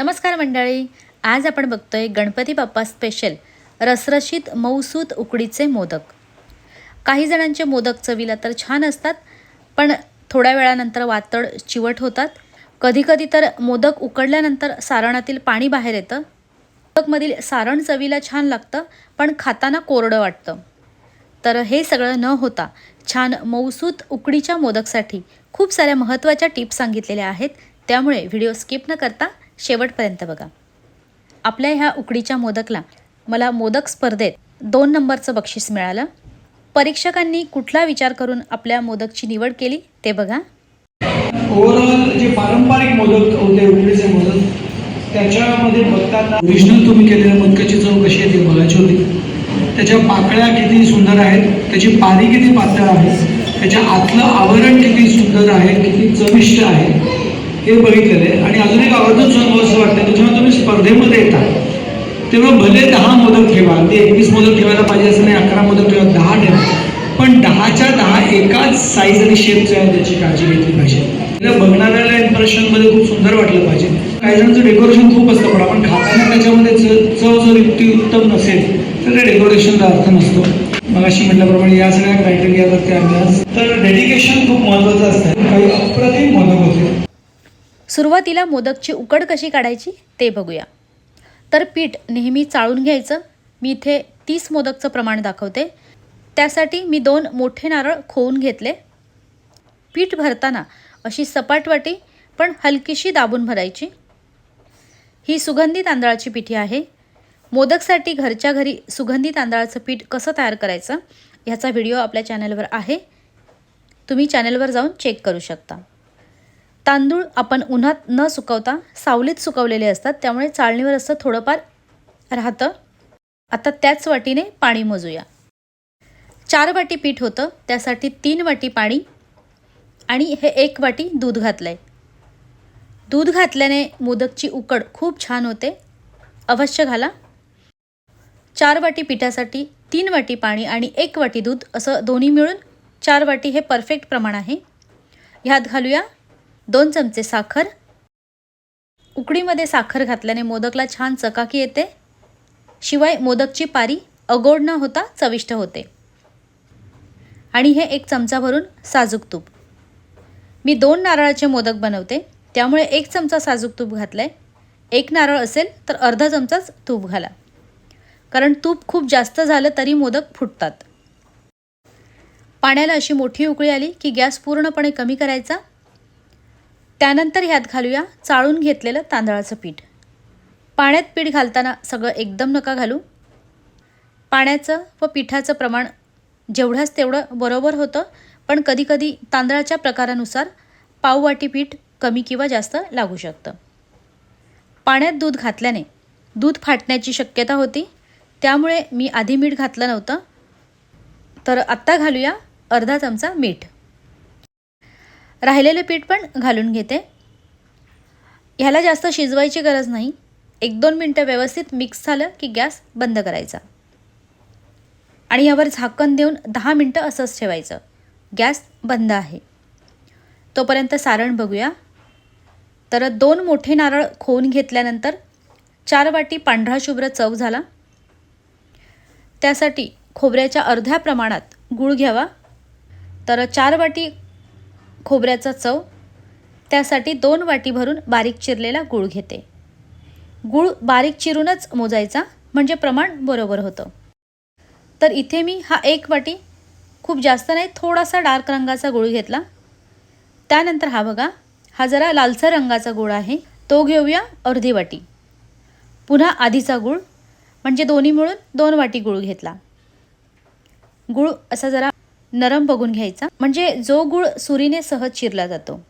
नमस्कार मंडळी. आज आपण बघतोय गणपती बाप्पा स्पेशल रसरशीत मऊसूत उकडीचे मोदक. काही जणांचे मोदक चवीला तर छान असतात पण थोड्या वेळानंतर वातड चिवट होतात. कधीकधी तर मोदक उकडल्यानंतर सारणातील पाणी बाहेर येतं. मोदकमधील सारण चवीला छान लागतं पण खाताना कोरडं वाटतं. तर हे सगळं न होता छान मऊसूत उकडीच्या मोदकसाठी खूप साऱ्या महत्त्वाच्या टिप्स सांगितलेल्या आहेत. त्यामुळे व्हिडिओ स्किप न करता शेवटपर्यंत बघा. आपल्या ह्या उकडीच्या मोदकला मला मोदक स्पर्धेत दोन नंबरचं बक्षीस मिळालं. परीक्षकांनी कुठला विचार करून आपल्या मोदकची निवड केली ते बघा. ओव्हरऑल जे पारंपरिक मोदक होते उकडीचे मोदक त्याच्यामध्ये बघताना ओरिजिनल तुम्ही केलेल्या मोदकाची चव कशी आहे ती बघायची होती. त्याच्या पाकळ्या किती सुंदर आहेत त्याची पारी किती पातळ आहे त्याच्या आतलं आवरण किती सुंदर आहे किती चविष्ट आहे. हे बघितलेलं आहे. आणि अजून एक आवर्जून सांगू असं वाटतं जेव्हा तुम्ही स्पर्धेमध्ये येता तेव्हा भले दहा मोदक ठेवा ते एकवीस मोदक ठेवायला पाहिजे असं नाही अकरा मोदक ठेवा दहा ठेवा. पण दहाच्या दहा एकाच साईज आणि शेपचं आहे त्याची काळजी घेतली पाहिजे. बघणाऱ्याला इम्प्रेशनमध्ये खूप सुंदर वाटलं पाहिजे. काही जणांचं डेकोरेशन खूप असतं पण आपण खाताना त्याच्यामध्ये च- चव जर युक्ती उत्तम नसेल तर त्या डेकोरेशनचा अर्थ नसतो. मग अशी म्हटल्याप्रमाणे या सगळ्या क्रायटेरियावरती आम्ही आज तर डेडिकेशन खूप महत्त्वाचं असतं. काही अप्रतिम मोदक होते. सुरुवातीला मोदकची उकड कशी काढायची ते बघूया. तर पीठ नेहमी चाळून घ्यायचं. मी इथे तीस मोदकचं प्रमाण दाखवते. त्यासाठी मी दोन मोठे नारळ खोवून घेतले. पीठ भरताना अशी सपाट वाटी पण हलकीशी दाबून भरायची. ही सुगंधी तांदळाची पिठी आहे. मोदकसाठी घरच्या घरी सुगंधी तांदळाचं पीठ कसं तयार करायचं ह्याचा व्हिडिओ आपल्या चॅनलवर आहे. तुम्ही चॅनलवर जाऊन चेक करू शकता. तांदूळ आपण उन्हात न सुकवता सावलीत सुकवलेले असतात. त्यामुळे चाळणीवर असं थोडंफार राहतं. आता त्याच वाटीने पाणी मोजूया. चार वाटी पीठ होतं. त्यासाठी तीन वाटी पाणी आणि हे एक वाटी दूध घातलं आहे दूध घातल्याने मोदकची उकड खूप छान होते. अवश्य घाला. चार वाटी पिठासाठी तीन वाटी पाणी आणि एक वाटी दूध असं दोन्ही मिळून चार वाटी हे परफेक्ट प्रमाण आहे. ह्यात घालूया दोन चमचे साखर. उकडीमध्ये साखर घातल्याने मोदकला छान चकाकी येते. शिवाय मोदकची पारी अगोड न होता चविष्ट होते. आणि हे एक चमचा भरून साजूक तूप. मी दोन नारळाचे मोदक बनवते. त्यामुळे एक चमचा साजूक तूप घातलं आहे एक नारळ असेल तर अर्धा चमचाच तूप घाला. कारण तूप खूप जास्त झालं तरी मोदक फुटतात. पाण्याला अशी मोठी उकळी आली की गॅस पूर्णपणे कमी करायचा त्यानंतर ह्यात घालूया चाळून घेतलेलं तांदळाचं पीठ. पाण्यात पीठ घालताना सगळं एकदम नका घालू. पाण्याचं व पिठाचं प्रमाण जेवढ्याच तेवढं बरोबर होतं पण कधीकधी तांदळाच्या प्रकारानुसार पाववाटी पीठ कमी किंवा जास्त लागू शकतं. पाण्यात दूध घातल्याने दूध फाटण्याची शक्यता होती. त्यामुळे मी आधी मीठ घातलं नव्हतं. तर आत्ता घालूया अर्धा चमचा मीठ. राहिलेलं पीठ पण घालून घेते. ह्याला जास्त शिजवायची गरज नाही. एक दोन मिनटं व्यवस्थित मिक्स झालं की गॅस बंद करायचा. आणि यावर झाकण देऊन दहा मिनटं असंच ठेवायचं. गॅस बंद आहे. तोपर्यंत सारण बघूया. तर दोन मोठे नारळ खोवून घेतल्यानंतर चार वाटी पांढरा शुभ्र चव झाला. त्यासाठी खोबऱ्याच्या अर्ध्या प्रमाणात गूळ घ्यावा. तर चार वाटी खोबऱ्याचा चव. त्यासाठी दोन वाटी भरून बारीक चिरलेला गूळ घेते. गूळ बारीक चिरूनच मोजायचा म्हणजे प्रमाण बरोबर होतं. तर इथे मी हा एक वाटी खूप जास्त नाही थोडासा डार्क रंगाचा गूळ घेतला. त्यानंतर हा बघा हा जरा लालसर रंगाचा गूळ आहे तो घेऊया अर्धी वाटी. पुन्हा आधीचा गूळ म्हणजे दोन्ही मिळून दोन वाटी गूळ घेतला. गूळ असा जरा नरम बघून घ्यायचा. म्हणजे जो गूळ सुरीने सहज चिरला जातो.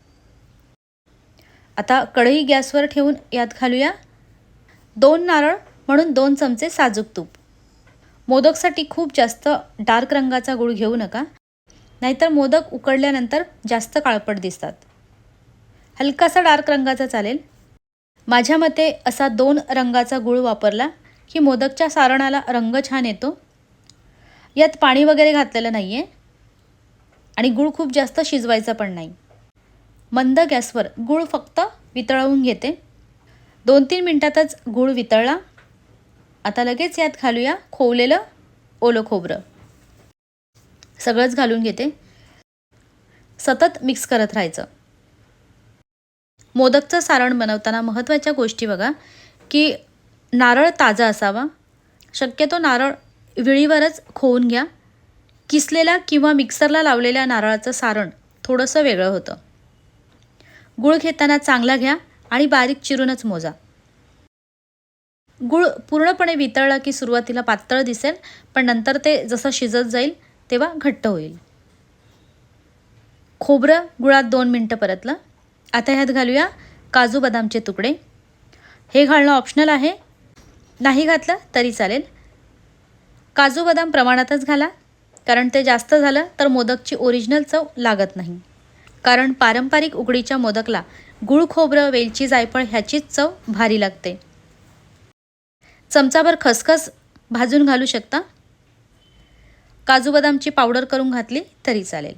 आता कढई गॅसवर ठेवून यात घालूया. दोन नारळ म्हणून दोन चमचे साजूक तूप. मोदकसाठी खूप जास्त डार्क रंगाचा गूळ घेऊ नका. नाहीतर मोदक उकडल्यानंतर जास्त काळपट दिसतात. हलकासा डार्क रंगाचा चालेल. माझ्या मते असा दोन रंगाचा गूळ वापरला की मोदकच्या सारणाला रंग छान येतो. यात पाणी वगैरे घातलेलं नाही आहे आणि गूळ खूप जास्त शिजवायचा पण नाही. मंद गॅसवर गूळ फक्त वितळवून घेते. दोन तीन मिनटातच गूळ वितळला. आता लगेच यात घालूया खोवलेलं ओलं खोबरं. सगळंच घालून घेते. सतत मिक्स करत राहायचं. मोदकचं सारण बनवताना महत्त्वाच्या गोष्टी बघा की नारळ ताजा असावा. शक्यतो नारळ विळीवरच खोवून घ्या. किसलेला किंवा मिक्सरला लावलेल्या नारळाचं सारण थोडंसं वेगळं होतं. गूळ घेताना चांगला घ्या आणि बारीक चिरूनच मोजा. गूळ पूर्णपणे वितळला की सुरुवातीला पातळ दिसेल पण नंतर ते जसं शिजत जाईल तेव्हा घट्ट होईल. खोबरं गुळात दोन मिनटं परतलं. आता ह्यात घालूया काजू बदामचे तुकडे. हे घालणं ऑप्शनल आहे. नाही घातलं तरी चालेल. काजू बदाम प्रमाणातच घाला. कारण ते जास्त झालं तर मोदकची ओरिजिनल चव लागत नाही. कारण पारंपरिक उकडीच्या मोदकला गुळ खोबरं वेलची जायफळ ह्याचीच चव भारी लागते. चमचाभर खसखस भाजून घालू शकता? काजू बदामची पावडर करून घातली तरी चालेल.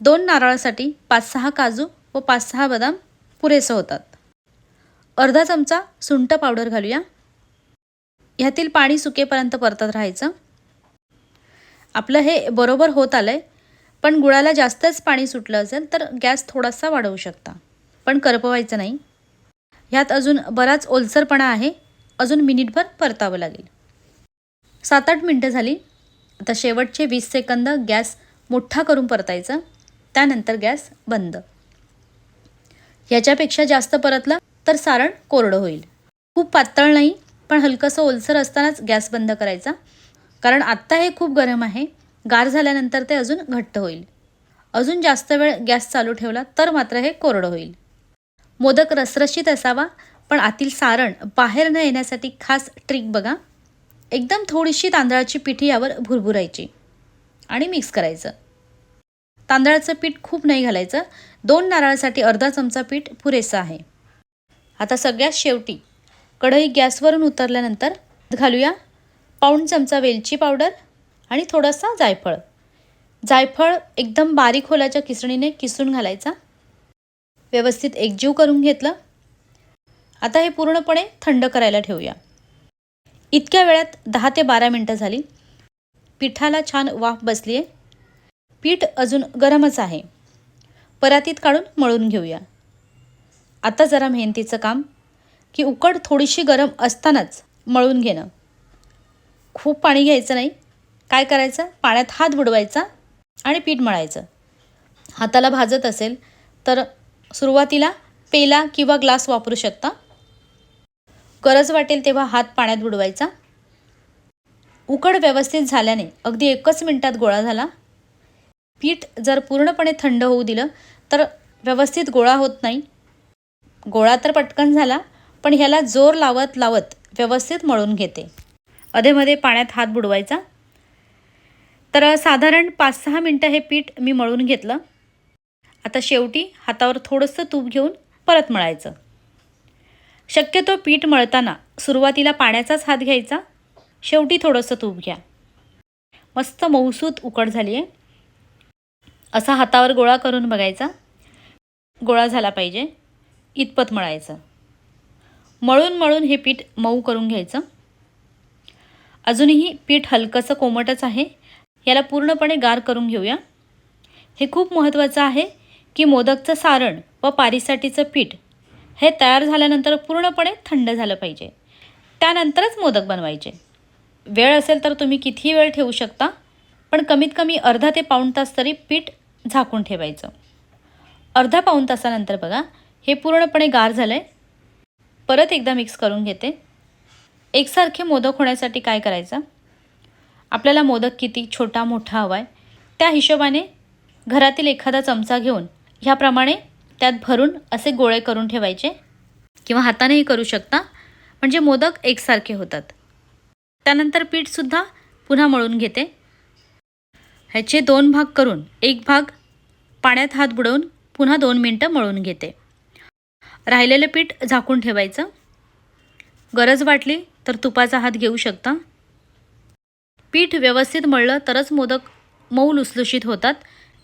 दोन नारळासाठी पाच सहा काजू व पाच सहा बदाम पुरेसं होतात. अर्धा चमचा सुंठ पावडर घालूया. ह्यातील पाणी सुकेपर्यंत परतत राहायचं. आपलं हे बरोबर होत आलं आहे पण गुळाला जास्तच पाणी सुटलं असेल तर गॅस थोडासा वाढवू शकता. पण करपवायचं नाही. ह्यात अजून बराच ओलसरपणा आहे. अजून मिनिटभर परतावं लागेल. सात आठ मिनटं झाली. आता शेवटचे वीस सेकंद गॅस मोठा करून परतायचा. त्यानंतर गॅस बंद. ह्याच्यापेक्षा जास्त परतला तर सारण कोरडं होईल. खूप पातळ नाही पण हलकंसं ओलसर असतानाच गॅस बंद करायचा. कारण आत्ता हे खूप गरम आहे. गार झाल्यानंतर ते अजून घट्ट होईल. अजून जास्त वेळ गॅस चालू ठेवला तर मात्र हे कोरडं होईल. मोदक रसरशीत असावा पण आतील सारण बाहेर न येण्यासाठी खास ट्रिक बघा. एकदम थोडीशी तांदळाची पिठी यावर भुरभुरायची आणि मिक्स करायचं. तांदळाचं पीठ खूप नाही घालायचं. दोन नारळासाठी अर्धा चमचा पीठ पुरेसं आहे. आता सगळ्यात शेवटी कढई गॅसवरून उतरल्यानंतर घालूया. पाऊण चमचा वेलची पावडर आणि थोडासा जायफळ. जायफळ एकदम बारीक होलाच्या किसणीने किसून घालायचा. व्यवस्थित एकजीव करून घेतलं. आता हे पूर्णपणे थंड करायला ठेवूया. इतक्या वेळात दहा ते बारा मिनटं झाली. पिठाला छान वाफ बसली आहे पीठ अजून गरमच आहे. परातीत काढून मळून घेऊया. आता जरा मेहनतीचं काम. की उकड थोडीशी गरम असतानाच मळून घेणं. खूप पाणी घ्यायचं नाही. काय करायचं? पाण्यात हात बुडवायचा आणि पीठ मळायचं. हाताला भाजत असेल तर सुरुवातीला पेला किंवा ग्लास वापरू शकता. गरज वाटेल तेव्हा हात पाण्यात बुडवायचा. उकड व्यवस्थित झाल्याने अगदी एकच मिनटात गोळा झाला. पीठ जर पूर्णपणे थंड होऊ दिलं तर व्यवस्थित गोळा होत नाही. गोळा तर पटकन झाला पण ह्याला जोर लावत लावत व्यवस्थित मळून घेते. अधेमध्ये पाण्यात हात बुडवायचा. तर साधारण पाच सहा मिनटं हे पीठ मी मळून घेतलं. आता शेवटी हातावर थोडंसं तूप घेऊन परत मळायचं. शक्यतो पीठ मळताना सुरुवातीला पाण्याचाच हात घ्यायचा. शेवटी थोडंसं तूप घ्या. मस्त मऊसूत उकड झाली आहे असा हातावर गोळा करून बघायचा. गोळा झाला पाहिजे. इतपत मळायचं. मळून मळून हे पीठ मऊ करून घ्यायचं. अजूनही पीठ हलकंसं कोमटच आहे. याला पूर्णपणे गार करून घेऊया. हे खूप महत्त्वाचं आहे की मोदकचं सारण व पारीसाठीचं पीठ हे तयार झाल्यानंतर पूर्णपणे थंड झालं पाहिजे. त्यानंतरच मोदक बनवायचे. वेळ असेल तर तुम्ही कितीही वेळ ठेवू शकता पण कमीत कमी अर्धा ते पाऊण तास तरी पीठ झाकून ठेवायचं. अर्धा पाऊण तासानंतर बघा हे पूर्णपणे गार झालं आहे परत एकदा मिक्स करून घेते. एकसारखे मोदक होण्यासाठी काय करायचं? आपल्याला मोदक किती? छोटा मोठा हवा आहे त्या हिशोबाने घरातील एखादा चमचा घेऊन ह्याप्रमाणे त्यात भरून असे गोळे करून ठेवायचे. किंवा हातानेही करू शकता. म्हणजे मोदक एकसारखे होतात. त्यानंतर पीठसुद्धा पुन्हा मळून घेते. ह्याचे दोन भाग करून एक भाग पाण्यात हात बुडवून पुन्हा दोन मिनटं मळून घेते. राहिलेलं पीठ झाकून ठेवायचं. गरज वाटली तर तुपाचा हात घेऊ शकता? पीठ व्यवस्थित मळलं तरच मोदक मऊ लुसलुशीत होतात.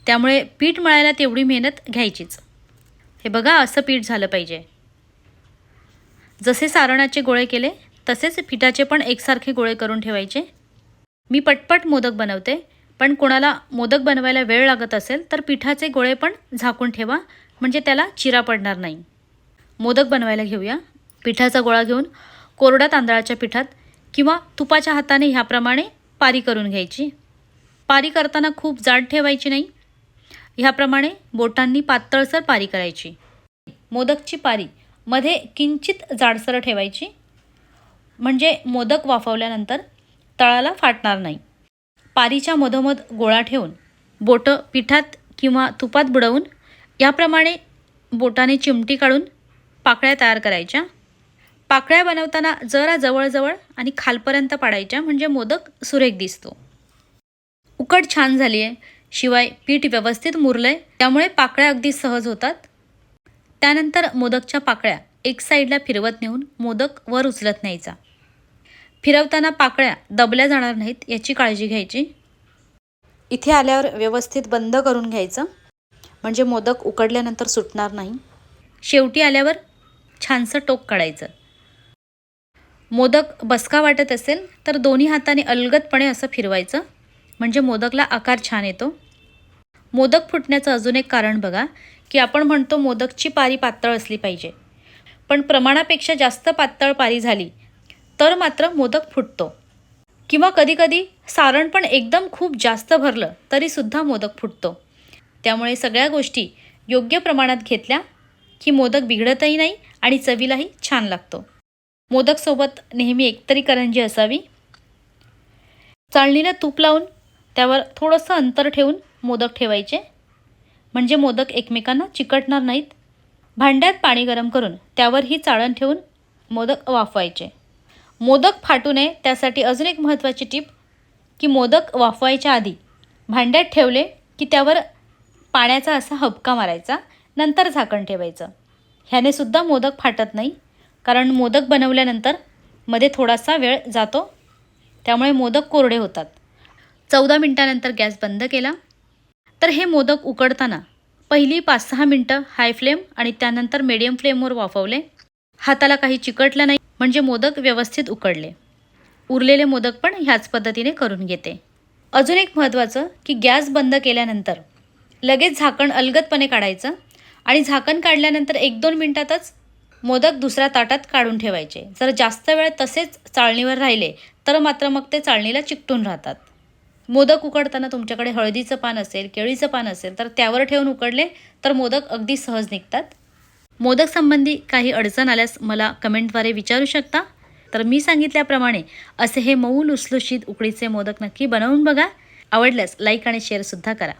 त्यामुळे पीठ मळायला तेवढी मेहनत घ्यायचीच. हे बघा असं पीठ झालं पाहिजे. जसे सारणाचे गोळे केले तसेच पिठाचे पण एकसारखे गोळे करून ठेवायचे. मी पटपट मोदक बनवते. पण कोणाला मोदक बनवायला वेळ लागत असेल तर पिठाचे गोळे पण झाकून ठेवा. म्हणजे त्याला चिरा पडणार नाही. मोदक बनवायला घेऊया. पिठाचा गोळा घेऊन कोरड्या तांदळाच्या पिठात किंवा तुपाच्या हाताने ह्याप्रमाणे पारी करून घ्यायची. पारी करताना खूप जाड ठेवायची नाही. ह्याप्रमाणे बोटांनी पातळसर पारी करायची. मोदकची पारी मध्ये किंचित जाडसर ठेवायची. म्हणजे मोदक वाफवल्यानंतर तळाला फाटणार नाही. पारीच्या मधोमध गोळा ठेवून बोटं पिठात किंवा तुपात बुडवून याप्रमाणे बोटाने चिमटी काढून पाकळ्या तयार करायच्या. पाकळ्या बनवताना जरा जवळजवळ आणि खालपर्यंत पाडायच्या म्हणजे मोदक सुरेख दिसतो. उकड छान झाली आहे शिवाय पीठ व्यवस्थित मुरलं आहे त्यामुळे पाकळ्या अगदी सहज होतात. त्यानंतर मोदकच्या पाकळ्या एक साईडला फिरवत नेऊन मोदक वर उचलत न्यायचा. फिरवताना पाकळ्या दबल्या जाणार नाहीत याची काळजी घ्यायची. इथे आल्यावर व्यवस्थित बंद करून घ्यायचं म्हणजे मोदक उकडल्यानंतर सुटणार नाही. शेवटी आल्यावर छानसं टोक काढायचं. मोदक बसका वाटत असेल तर दोन्ही हाताने अलगदपणे असं फिरवायचं. म्हणजे मोदकला आकार छान येतो. मोदक फुटण्याचं अजून एक कारण बघा की आपण म्हणतो मोदकची पारी पातळ असली पाहिजे. पण प्रमाणापेक्षा जास्त पातळ पारी झाली तर मात्र मोदक फुटतो. किंवा कधीकधी सारण पण एकदम खूप जास्त भरलं तरीसुद्धा मोदक फुटतो. त्यामुळे सगळ्या गोष्टी योग्य प्रमाणात घेतल्या की मोदक बिघडतही नाही आणि चवीलाही छान लागतो. मोदकसोबत नेहमी एकतरी करंजी असावी. चाळणीला तूप लावून त्यावर थोडंसं अंतर ठेवून मोदक ठेवायचे. म्हणजे मोदक एकमेकांना चिकटणार नाहीत. भांड्यात पाणी गरम करून त्यावर ही चाळण ठेवून मोदक वाफवायचे. मोदक फाटू नये त्यासाठी अजून एक महत्त्वाची टीप की मोदक वाफवायच्या आधी भांड्यात ठेवले की त्यावर पाण्याचा असा हबका मारायचा नंतर झाकण ठेवायचं. ह्याने सुद्धा मोदक फाटत नाही. कारण मोदक बनवल्यानंतरमध्ये थोडासा वेळ जातो त्यामुळे मोदक कोरडे होतात. चौदा मिनटानंतर गॅस बंद केला. तर हे मोदक उकडताना पहिली पाच सहा मिनटं हाय फ्लेम आणि त्यानंतर मिडियम फ्लेमवर वाफवले. हाताला काही चिकटलं नाही म्हणजे मोदक व्यवस्थित उकडले. उरलेले मोदक पण ह्याच पद्धतीने करून घेते. अजून एक महत्त्वाचं की गॅस बंद केल्यानंतर लगेच झाकण अलगदपणे काढायचं आणि झाकण काढल्यानंतर एक दोन मिनटातच मोदक दुसऱ्या ताटात काढून ठेवायचे. जर जास्त वेळ तसेच चाळणीवर राहिले तर मात्र मग ते चाळणीला चिकटून राहतात. मोदक उकडताना तुमच्याकडे हळदीचं पान असेल केळीचं पान असेल तर त्यावर ठेवून उकडले तर मोदक अगदी सहज निघतात. मोदक संबंधी काही अडचण आल्यास मला कमेंटद्वारे विचारू शकता? तर मी सांगितल्याप्रमाणे असे हे मऊ लुसलुशीत उकडीचे मोदक नक्की बनवून बघा. आवडल्यास लाईक आणि शेअरसुद्धा करा.